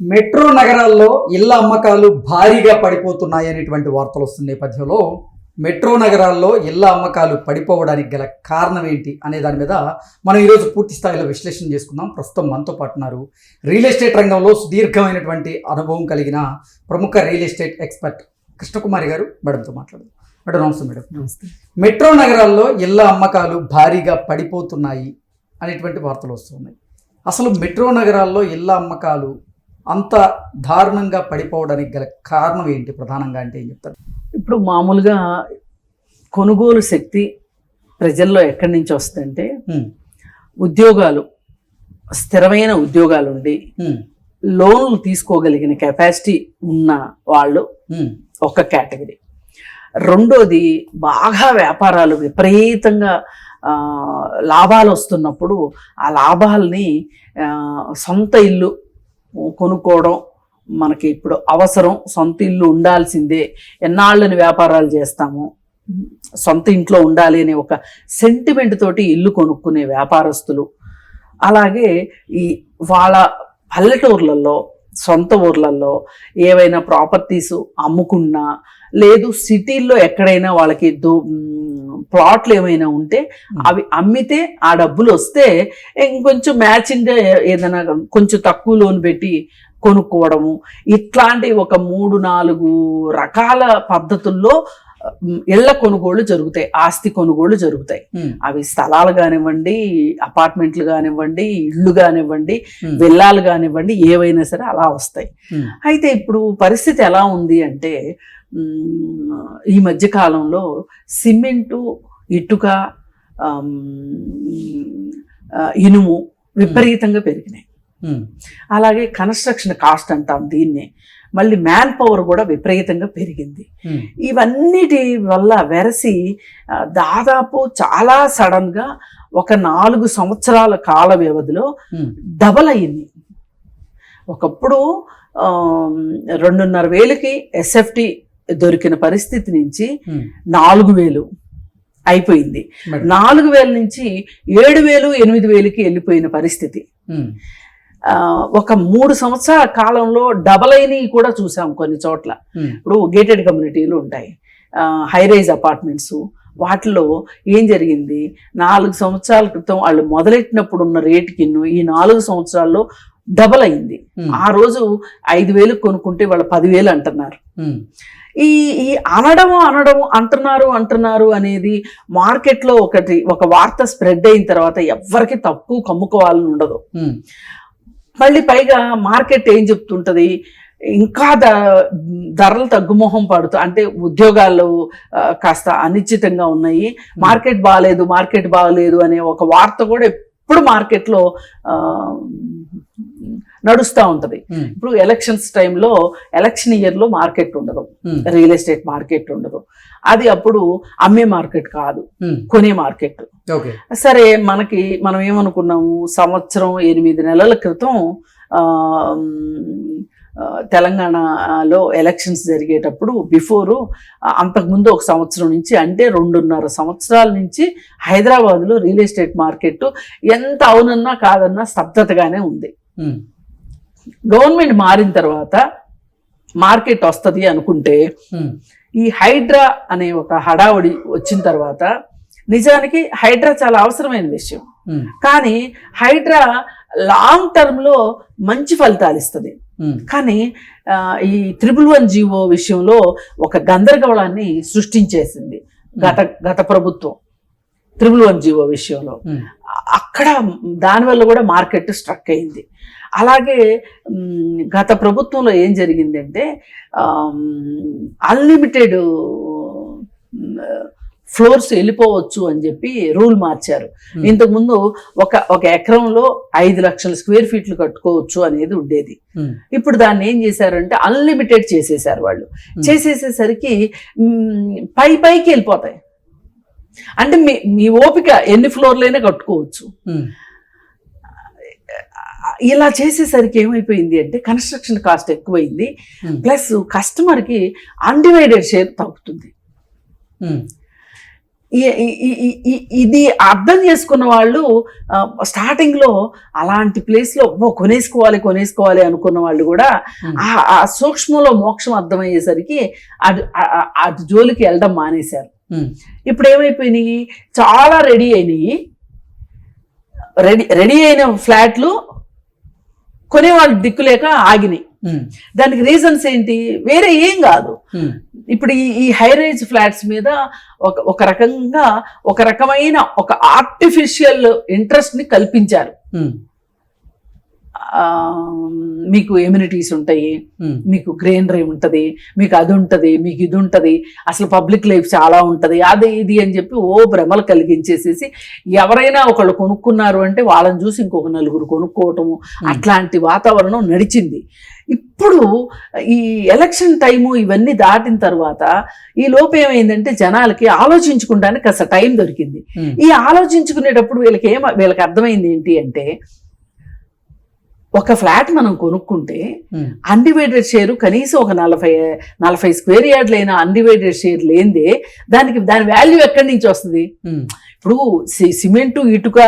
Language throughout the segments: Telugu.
మెట్రో నగరాల్లో ఇళ్ళ అమ్మకాలు భారీగా పడిపోతున్నాయి అనేటువంటి వార్తలు వస్తున్న నేపథ్యంలో మెట్రో నగరాల్లో ఇళ్ళ అమ్మకాలు పడిపోవడానికి గల కారణం ఏంటి అనే దాని మీద మనం ఈరోజు పూర్తి స్థాయిలో విశ్లేషణ చేసుకుందాం. ప్రస్తుతం మనతో పాటు ఉన్నారు రియల్ ఎస్టేట్ రంగంలో సుదీర్ఘమైనటువంటి అనుభవం కలిగిన ప్రముఖ రియల్ ఎస్టేట్ ఎక్స్పర్ట్ కృష్ణకుమారి గారు మేడంతో మాట్లాడదాం. మేడం నమస్తే మేడం. నమస్తే. మెట్రో నగరాల్లో ఇళ్ళ అమ్మకాలు భారీగా పడిపోతున్నాయి అనేటువంటి వార్తలు వస్తున్నాయి. అసలు మెట్రో నగరాల్లో ఇళ్ళ అమ్మకాలు అంత దారుణంగా పడిపోవడానికి గల కారణం ఏంటి? ప్రధానంగా అంటే ఏం చెప్తారు? ఇప్పుడు మామూలుగా కొనుగోలు శక్తి ప్రజల్లో ఎక్కడి నుంచి వస్తుందంటే ఉద్యోగాలు స్థిరమైన ఉద్యోగాలు ఉండి లోన్లు తీసుకోగలిగిన కెపాసిటీ ఉన్న వాళ్ళు ఒక కేటగిరీ రెండోది బాగా వ్యాపారాలు విపరీతంగా లాభాలు వస్తున్నప్పుడు ఆ లాభాలని సొంత ఇల్లు కొనుక్కోవడం మనకి ఇప్పుడు అవసరం సొంత ఇల్లు ఉండాల్సిందే. ఎన్నాళ్ళని వ్యాపారాలు చేస్తాము? సొంత ఇంట్లో ఉండాలి అనే ఒక సెంటిమెంట్ తోటి ఇల్లు కొనుక్కునే వ్యాపారస్తులు. అలాగే ఈ వాళ్ళ పల్లెటూర్లలో సొంత ఊర్లలో ఏవైనా ప్రాపర్టీస్ అమ్ముకున్నా లేదు సిటీల్లో ఎక్కడైనా వాళ్ళకి దో ప్లాట్లు ఏమైనా ఉంటే అవి అమ్మితే ఆ డబ్బులు వస్తే ఇంకొంచెం మ్యాచింగ్ ఏదైనా కొంచెం తక్కువ లోన్ పెట్టి కొనుక్కోవడము. ఇట్లాంటి ఒక మూడు నాలుగు రకాల పద్ధతుల్లో ఇళ్ళ కొనుగోళ్ళు జరుగుతాయి. ఆస్తి కొనుగోళ్ళు జరుగుతాయి. అవి స్థలాలు కానివ్వండి అపార్ట్మెంట్లు కానివ్వండి ఇళ్ళు కానివ్వండి విల్లాలు కానివ్వండి ఏవైనా సరే అలా వస్తాయి. అయితే ఇప్పుడు పరిస్థితి ఎలా ఉంది అంటే ఈ మధ్య కాలంలో సిమెంటు ఇటుక ఇనుము విపరీతంగా పెరిగినాయి. అలాగే కన్స్ట్రక్షన్ కాస్ట్ అంటాం దీన్నే. మళ్ళీ మ్యాన్ పవర్ కూడా విపరీతంగా పెరిగింది. ఇవన్నిటి వల్ల వెరసి దాదాపు చాలా సడన్గా ఒక నాలుగు సంవత్సరాల కాల వ్యవధిలో డబల్ అయ్యింది ఒకప్పుడు రెండున్నర వేలకి ఎస్ఎఫ్టి దొరికిన పరిస్థితి నుంచి. నాలుగు వేలు అయిపోయింది. నాలుగు వేల నుంచి ఏడు వేలు ఎనిమిది వేలకి వెళ్ళిపోయిన పరిస్థితి. ఒక మూడు సంవత్సరాల కాలంలో డబల్ అయినవి కూడా చూసాం కొన్ని చోట్ల. ఇప్పుడు గేటెడ్ కమ్యూనిటీలు ఉంటాయి. హై రైజ్ అపార్ట్మెంట్స్ వాటిలో ఏం జరిగింది? నాలుగు సంవత్సరాల క్రితం వాళ్ళు మొదలెట్టినప్పుడు ఉన్న రేటుకి ఈ నాలుగు సంవత్సరాల్లో డబల్ అయింది. ఆ రోజు ఐదు వేలు కొనుక్కుంటే వాళ్ళు పదివేలు అంటున్నారు. ఈ ఈ అనడం అనడం అంటున్నారు అంటున్నారు అనేది మార్కెట్లో ఒకటి ఒక వార్త స్ప్రెడ్ అయిన తర్వాత ఎవ్వరికి తక్కువ కమ్ముకోవాలని ఉండదు. మళ్ళీ పైగా మార్కెట్ ఏం చెప్తుంటది? ఇంకా ద ధరలు తగ్గుమోహం పడుతూ అంటే ఉద్యోగాలు కాస్త అనిశ్చితంగా ఉన్నాయి. మార్కెట్ బాగాలేదు మార్కెట్ బాగాలేదు అనే ఒక వార్త కూడా ఎప్పుడు మార్కెట్లో నడుస్తూ ఉంటుంది. ఇప్పుడు ఎలక్షన్స్ టైంలో ఎలక్షన్ ఇయర్లో మార్కెట్ ఉండదు. రియల్ ఎస్టేట్ మార్కెట్ ఉండదు. అది అప్పుడు అమ్మే మార్కెట్ కాదు. కొనే మార్కెట్ సరే మనకి మనం ఏమనుకున్నాము? సంవత్సరం ఎనిమిది నెలల క్రితం తెలంగాణలో ఎలక్షన్స్ జరిగేటప్పుడు బిఫోరు అంతకుముందు ఒక సంవత్సరం నుంచి అంటే రెండున్నర సంవత్సరాల నుంచి హైదరాబాద్లో రియల్ ఎస్టేట్ మార్కెట్ ఎంత అవునన్నా కాదన్నా స్తబ్దతగానే ఉంది. గవర్నమెంట్ మారిన తర్వాత మార్కెట్ వస్తుంది అనుకుంటే ఈ హైడ్రా అనే ఒక హడావుడి వచ్చిన తర్వాత నిజానికి హైడ్రా చాలా అవసరమైన విషయం. కానీ హైడ్రా లాంగ్ టర్మ్లో మంచి ఫలితాలు ఇస్తుంది. కానీ ఈ త్రిబుల్ వన్ జీవో విషయంలో ఒక గందరగోళాన్ని సృష్టించేసింది. గత గత ప్రభుత్వం. త్రిబుల్ వన్ జీవో విషయంలో. అక్కడ దానివల్ల కూడా మార్కెట్ స్ట్రక్ అయింది. అలాగే గత ప్రభుత్వంలో ఏం జరిగిందంటే అన్లిమిటెడ్ ఫ్లోర్స్ వెళ్ళిపోవచ్చు అని చెప్పి రూల్ మార్చారు. ఇంతకుముందు ఒక ఒక ఎకరంలో ఐదు లక్షల స్క్వేర్ ఫీట్లు కట్టుకోవచ్చు అనేది ఉండేది. ఇప్పుడు దాన్ని ఏం చేశారంటే అన్లిమిటెడ్ చేసేసారు వాళ్ళు. చేసేసేసరికి పై పైకి వెళ్ళిపోతాయి. అంటే మీ మీ ఓపిక ఎన్ని ఫ్లోర్లైనా కట్టుకోవచ్చు. హ్మ్, ఇలా చేసేసరికి ఏమైపోయింది అంటే కన్స్ట్రక్షన్ కాస్ట్ ఎక్కువైంది. హ్మ్, ప్లస్ కస్టమర్కి అన్డివైడెడ్ షేర్ తగ్గుతుంది. ఈ- ఇది అర్థం చేసుకున్న వాళ్ళు ఆ, starting లో అలాంటి place లో "ఓ, కొనేసుకోవాలి కొనేసుకోవాలి అనుకున్న వాళ్ళు కూడా Hmm. ఆ సూక్ష్మంలో మోక్షం అర్థమయ్యేసరికి అటు అటు జోలికి వెళ్ళడం మానేశారు. ఇప్పుడు ఏమైపోయినాయి చాలా రెడీ అయినాయి. రెడీ రెడీ అయిన ఫ్లాట్లు కొనేవాళ్ళు దిక్కులేక ఆగినాయి. దానికి రీజన్స్ ఏంటి? వేరే ఏం కాదు. ఇప్పుడు ఈ ఈ హై రేంజ్ ఫ్లాట్స్ మీద ఒక ఒక రకంగా ఒక రకమైన ఒక ఆర్టిఫిషియల్ ఇంట్రెస్ట్ని కల్పించారు. మీకు ఎమ్యూనిటీస్ ఉంటాయి ఉమ్, మీకు గ్రీనరీ ఉంటుంది మీకు అది ఉంటుంది మీకు ఇది ఉంటుంది అసలు పబ్లిక్ లైఫ్ చాలా ఉంటుంది అది ఇది అని చెప్పి ఓ భ్రమలు కలిగించేసేసి ఎవరైనా ఒకళ్ళు కొనుక్కున్నారు అంటే వాళ్ళని చూసి ఇంకొక నలుగురు కొనుక్కోవటము అట్లాంటి వాతావరణం నడిచింది. ఇప్పుడు ఈ ఎలక్షన్ టైము ఇవన్నీ దాటిన తర్వాత ఈ లోపు ఏమైందంటే జనాలకి ఆలోచించుకోవడానికి కాస్త టైం దొరికింది. ఉమ్, ఈ ఆలోచించుకునేటప్పుడు వీళ్ళకి ఏమ వీళ్ళకి అర్థమైంది ఏంటి అంటే ఒక ఫ్లాట్ మనం కొనుక్కుంటే అన్డివైడెడ్ షేర్ కనీసం ఒక నలభై నలభై స్క్వేర్ యార్డ్లైన అన్డివైడెడ్ షేర్ లేనిదే దానికి దాని వాల్యూ ఎక్కడి నుంచి వస్తుంది? ఇప్పుడు సిమెంటు ఇటుక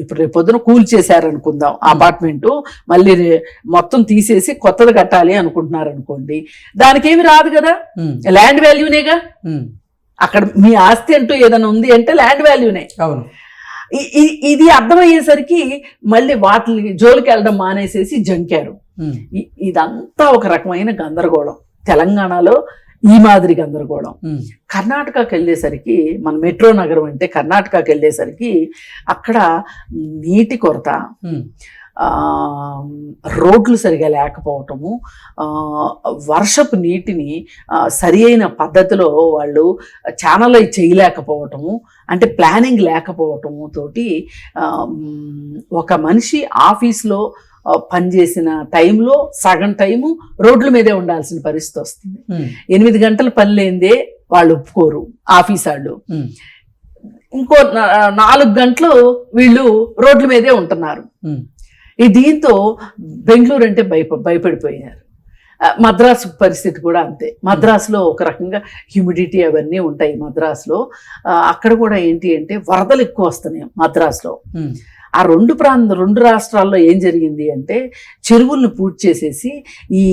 ఇప్పుడు రేపు పొద్దున కూల్ చేశారనుకుందాం అపార్ట్మెంట్ మళ్ళీ మొత్తం తీసేసి కొత్తది కట్టాలి అనుకుంటున్నారు అనుకోండి దానికి ఏమి రాదు కదా ల్యాండ్ వాల్యూనేగా అక్కడ మీ ఆస్తి అంటూ ఏదైనా ఉంది అంటే ల్యాండ్ వాల్యూనే అవును. ఇది అర్థమయ్యేసరికి మళ్ళీ వాటిని జోలికి వెళ్ళడం మానేసేసి జంకారు. ఇదంతా ఒక రకమైన గందరగోళం. తెలంగాణలో ఈ మాదిరి గందరగోళం. కర్ణాటకకి వెళ్ళేసరికి మన మెట్రో నగరం అంటే కర్ణాటకకి వెళ్ళేసరికి అక్కడ నీటి కొరత. రోడ్లు సరిగా లేకపోవటము వర్షపు నీటిని సరి అయిన పద్ధతిలో వాళ్ళు ఛానలైజ్ చేయలేకపోవటము అంటే ప్లానింగ్ లేకపోవటము తోటి ఒక మనిషి ఆఫీస్లో పనిచేసిన టైంలో సగం టైము రోడ్ల మీదే ఉండాల్సిన పరిస్థితి వస్తుంది. ఎనిమిది గంటలు పని లేనిదే వాళ్ళు ఒప్పుకోరు ఆఫీస్ వాళ్ళు ఇంకో నాలుగు గంటలు వీళ్ళు రోడ్ల మీదే ఉంటున్నారు. ఈ దీంతో బెంగళూరు అంటే భయప భయపడిపోయారు మద్రాసు పరిస్థితి కూడా అంతే. మద్రాసులో ఒక రకంగా హ్యూమిడిటీ అవన్నీ ఉంటాయి మద్రాసులో. అక్కడ కూడా ఏంటి అంటే వరదలు ఎక్కువ వస్తున్నాయి మద్రాసులో. ఆ రెండు ప్రాంత రెండు రాష్ట్రాల్లో ఏం జరిగింది అంటే చెరువులను పూర్తి చేసేసి ఈ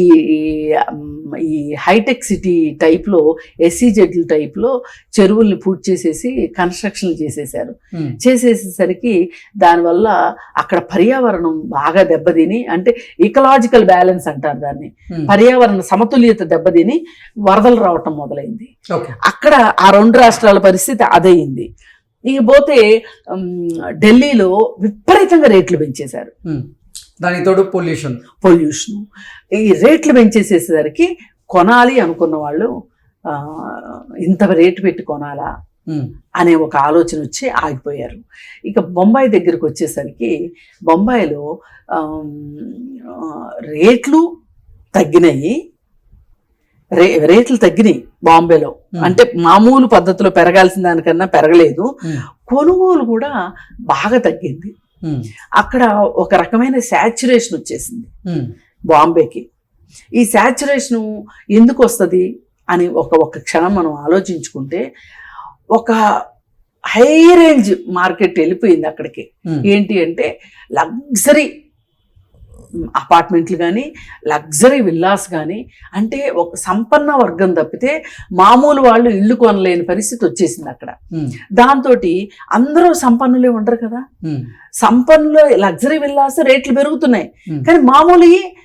ఈ, హైటెక్ సిటీ టైప్లో ఎస్సీజెడ్ల టైప్లో చెరువుల్ని పూర్తి చేసేసి కన్స్ట్రక్షన్ చేసేసారు చేసేసేసరికి దానివల్ల అక్కడ పర్యావరణం బాగా దెబ్బతిని అంటే ఇకలాజికల్ బ్యాలెన్స్ అంటారు దాన్ని. పర్యావరణ సమతుల్యత దెబ్బతిని వరదలు రావటం మొదలైంది. అక్కడ ఆ రెండు రాష్ట్రాల పరిస్థితి అదయింది. ఇక పోతే ఢిల్లీలో విపరీతంగా రేట్లు పెంచేశారు. దానికి తోడు పొల్యూషన్. పొల్యూషన్. ఈ రేట్లు పెంచేసేసరికి కొనాలి అనుకున్న వాళ్ళు ఇంత రేటు పెట్టి కొనాలా అనే ఒక ఆలోచన వచ్చి ఆగిపోయారు. ఇక బొంబాయి దగ్గరికి వచ్చేసరికి బొంబాయిలో రేట్లు తగ్గినాయి. రే రేట్లు తగ్గినాయి బాంబేలో. అంటే మామూలు పద్ధతిలో పెరగాల్సిన దానికన్నా పెరగలేదు. కొనుగోలు కూడా బాగా తగ్గింది. అక్కడ ఒక రకమైన శాచురేషన్ వచ్చేసింది. బాంబేకి. ఈ శాచురేషను ఎందుకు వస్తుంది అని ఒక ఒక క్షణం మనం ఆలోచించుకుంటే ఒక హై రేంజ్ మార్కెట్ వెళ్ళిపోయింది అక్కడికి. ఏంటి అంటే లగ్జరీ అపార్ట్మెంట్లు కానీ లగ్జరీ విల్లాస్ కానీ అంటే ఒక సంపన్న వర్గం తప్పితే మామూలు వాళ్ళు ఇల్లు కొనలేని పరిస్థితి వచ్చేసింది అక్కడ. దాంతో అందరూ సంపన్నులే ఉండరు కదా. సంపన్నులు లగ్జరీ విల్లాస్ రేట్లు పెరుగుతున్నాయి. కానీ మామూలు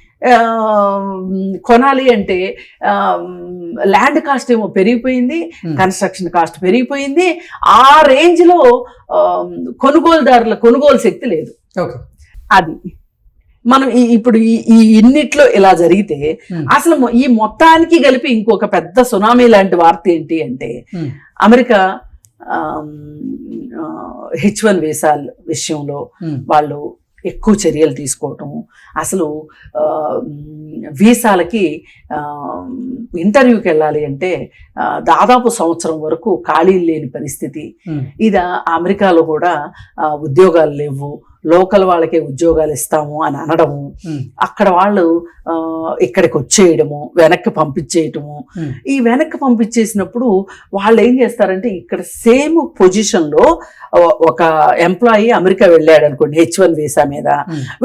కొనాలి అంటే ల్యాండ్ కాస్ట్ ఏమో పెరిగిపోయింది. కన్స్ట్రక్షన్ కాస్ట్ పెరిగిపోయింది. ఆ రేంజ్లో ఆ, కొనుగోలుదారుల కొనుగోలు శక్తి లేదు. ఓకే. అది. మనం ఇప్పుడు ఈ ఇన్నిట్లో ఇలా జరిగితే Hmm. అసలు ఈ మొత్తానికి కలిపి ఇంకొక పెద్ద సునామీ లాంటి వార్త ఏంటి అంటే ఉమ్, అమెరికా హెచ్ వన్ వీసాల విషయంలో ఉమ్, వాళ్ళు ఎక్కువ చర్యలు తీసుకోవటము అసలు వీసాలకి ఇంటర్వ్యూకి వెళ్ళాలి అంటే దాదాపు సంవత్సరం వరకు ఖాళీలు లేని పరిస్థితి. ఇది అమెరికాలో కూడా ఉద్యోగాలు లేవు. లోకల్ వాళ్ళకే ఉద్యోగాలు ఇస్తాము అని అనడము. అక్కడ వాళ్ళు ఇక్కడికి వచ్చేయడము వెనక్కి పంపించేయటము. ఈ వెనక్కి పంపించేసినప్పుడు వాళ్ళు ఏం చేస్తారంటే ఇక్కడ సేమ్ పొజిషన్లో ఒక ఎంప్లాయీ అమెరికా వెళ్ళాడు అనుకోండి హెచ్ వన్ వీసా మీద.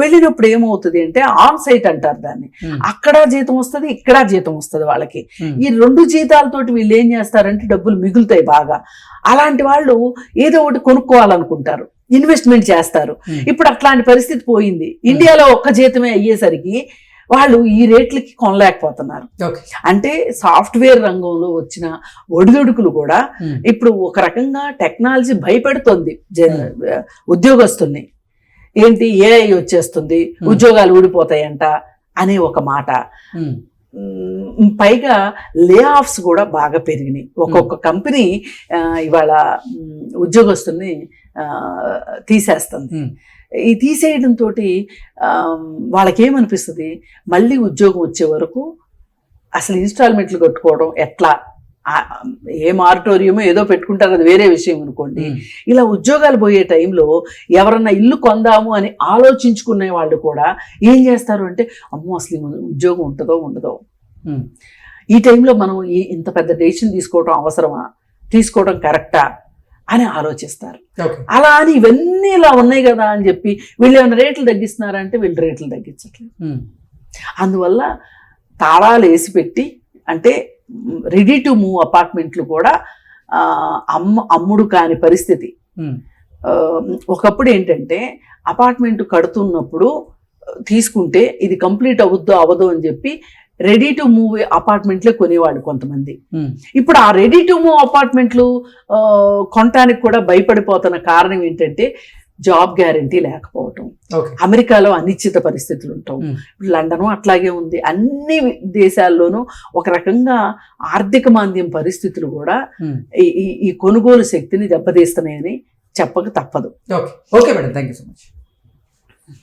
వెళ్ళినప్పుడు ఏమవుతుంది అంటే ఆన్ సైట్ అంటారు దాన్ని. అక్కడ జీతం వస్తుంది ఇక్కడ జీతం వస్తుంది వాళ్ళకి. ఈ రెండు జీతాలతోటి వీళ్ళు ఏం చేస్తారంటే డబ్బులు మిగులుతాయి బాగా. అలాంటి వాళ్ళు ఏదో ఒకటి కొనుక్కోవాలనుకుంటారు. ఇన్వెస్ట్మెంట్ చేస్తారు. ఉమ్. ఇప్పుడు అట్లాంటి పరిస్థితి పోయింది. ఇండియాలో ఒక్క జీతమే అయ్యేసరికి వాళ్ళు ఈ రేట్లకి కొనలేకపోతున్నారు. అంటే సాఫ్ట్వేర్ రంగంలో వచ్చిన ఒడిదుడుకులు కూడా ఉమ్, ఇప్పుడు ఒక రకంగా టెక్నాలజీ భయపెడుతోంది జ- ఉద్యోగస్తుల్ని. ఏంటి ఏఐ వచ్చేస్తుంది Hmm. ఉద్యోగాలు ఊడిపోతాయంట అనే ఒక మాట. పైగా లే ఆఫ్స్ కూడా బాగా పెరిగినాయి. ఒక్కొక్క కంపెనీ ఇవాళ ఉద్యోగస్తుల్ని తీసేస్తుంది. ఈ తీసేయడం తోటి వాళ్ళకి ఏమనిపిస్తుంది మళ్ళీ ఉద్యోగం వచ్చే వరకు అసలు ఇన్స్టాల్మెంట్లు కట్టుకోవడం ఎట్లా? ఏ మారిటోరియంలో ఏదో పెట్టుకుంటారు అది వేరే విషయం అనుకోండి. ఇలా ఉద్యోగాలు పోయే టైంలో ఎవరన్నా ఇల్లు కొందాము అని ఆలోచించుకునే వాళ్ళు కూడా ఏం చేస్తారు అంటే అమ్మో అసలు ఉద్యోగం ఉంటుందో ఉండదో? ఈ టైంలో మనం ఈ ఇంత పెద్ద డెసిషన్ తీసుకోవడం అవసరమా? తీసుకోవడం కరెక్టా? అని ఆలోచిస్తారు. అలా అని ఇవన్నీ ఇలా ఉన్నాయి కదా అని చెప్పి వీళ్ళు ఏమైనా రేట్లు తగ్గిస్తున్నారంటే వీళ్ళు రేట్లు తగ్గించట్లేదు. అందువల్ల తాళాలు వేసి పెట్టి అంటే రెడీ టు మూవ్ అపార్ట్మెంట్లు కూడా అమ్మ అమ్ముడు కాని పరిస్థితి. ఒకప్పుడు ఏంటంటే అపార్ట్మెంట్ కడుతున్నప్పుడు తీసుకుంటే ఇది కంప్లీట్ అవుద్దో అవ్వదు అని చెప్పి రెడీ టు మూవ్ అపార్ట్మెంట్లే కొనేవాళ్ళు కొంతమంది. ఉమ్, ఇప్పుడు ఆ రెడీ టు మూవ్ అపార్ట్మెంట్లు కొనటానికి కూడా భయపడిపోతున్న కారణం ఏంటంటే జాబ్ గ్యారంటీ లేకపోవటం. అమెరికాలో అనిశ్చిత పరిస్థితులు ఉంటాం ఇప్పుడు లండన్ అట్లాగే ఉంది. అన్ని దేశాల్లోనూ ఒక రకంగా ఆర్థిక మాంద్యం పరిస్థితులు కూడా ఉమ్. ఈ కొనుగోలు శక్తిని దెబ్బతీస్తున్నాయని చెప్పక తప్పదు. Okay okay madam thank you so much